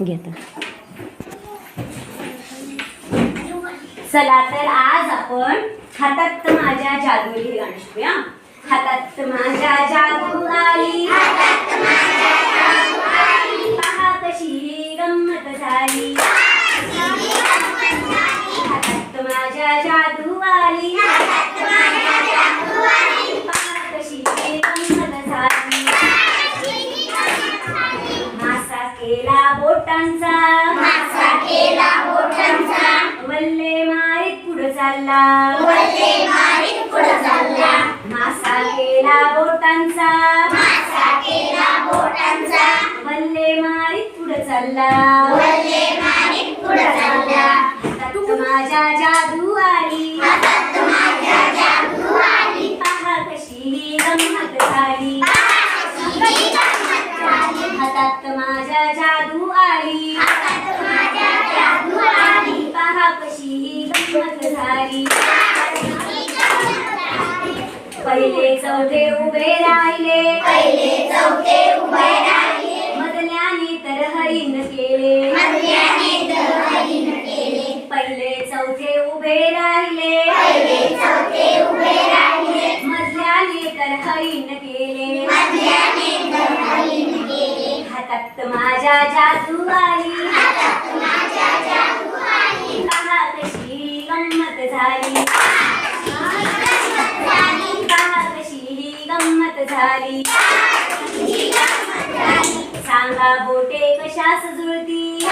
घेता चला तर आज आपण हातात माझ्या जादूली हे गाणं शिकूया हातात माझ्या जादू आली माझ्या चालला. मासा केला बोटांचा. वल्ले मारीत पुढे चालला. माझ्या जादू उभे राहिले. पहिले चौथे उभे राहिले. मधल्याने तर हरिण केले. मधल्याने तर हरीण केले. पहिले चौथे उभे राहिले. पहिले चौथे उभे राहिले. मधल्याने तर हरिण केले. मधल्याने तर हरीण केले. हातात माझ्या जादू आली हातात माझ्या जादू आली पहा कशी गंमत झाली पहा कशी गंमत झाली सांगा बोटे कशास जुळती?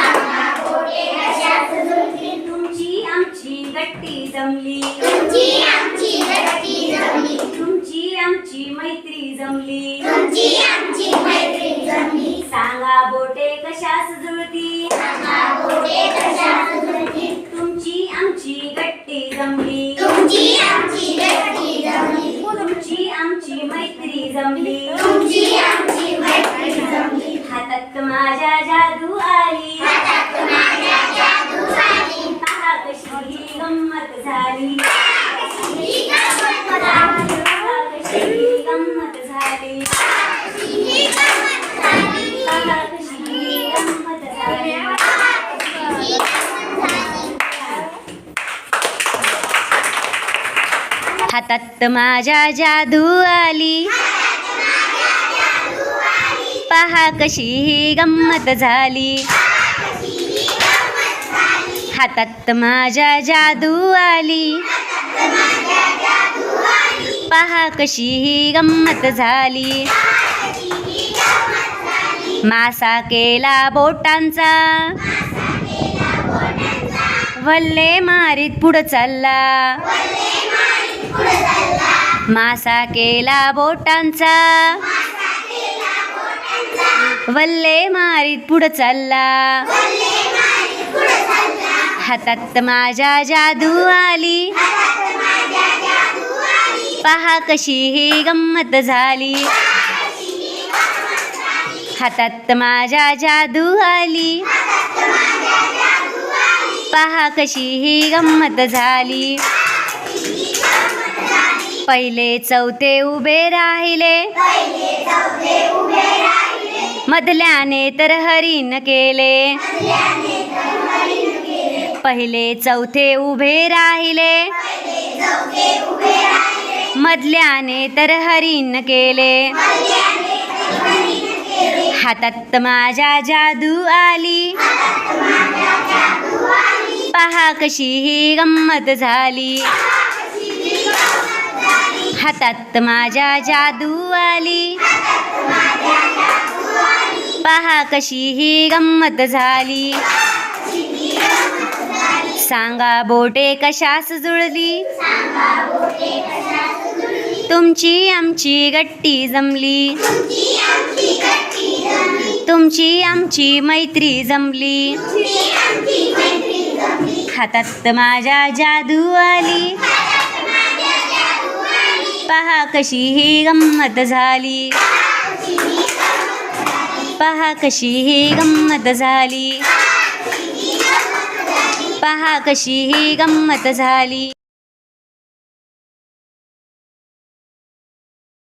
तुमची आमची गट्टी जमली. तुमची आमची मैत्री जमली. तुमची आमची मैत्री जमली. जमली. तुमची आमची मैत्री जमली. हातात माझ्या जादू आली. हातात माझ्या जादू आली. पहा कशी ही गंमत झाली. कशी गंमत झाली. पहा पहा कशी ही गंमत झाली. हातात माझ्या जादू आली. पहा कशी ही गंमत झाली. मासा केला बोटांचा. वल्ले मारीत पुढं चालला. मासा केला बोटांचा. वल्ले मारीत पुढं चालला. हातात माझ्या जादू आली. पहा कशी ही गंमत झाली. हातात माझ्या जादू आली. पहा कशी ही गंमत झाली. पहिले चौथे उभे राहिले. मधल्याने तर हरिण केले. पहिले चौथे उभे राहिले. मधल्याने तर हरिण केले. हातात माझ्या जादू आली. पहा कशी ही गंमत झाली. हातात माझ्या जादू आली. पहा कशी ही गंमत झाली. सांगा बोटे कशास जुळली. तुमची आमची गट्टी जमली. तुमची आमची मैत्री जमली. हातात माझ्या जादू आली. पहा कशी ही गंमत झाली. पहा कशी ही गंमत झाली. पहा कशी ही गंमत झाली.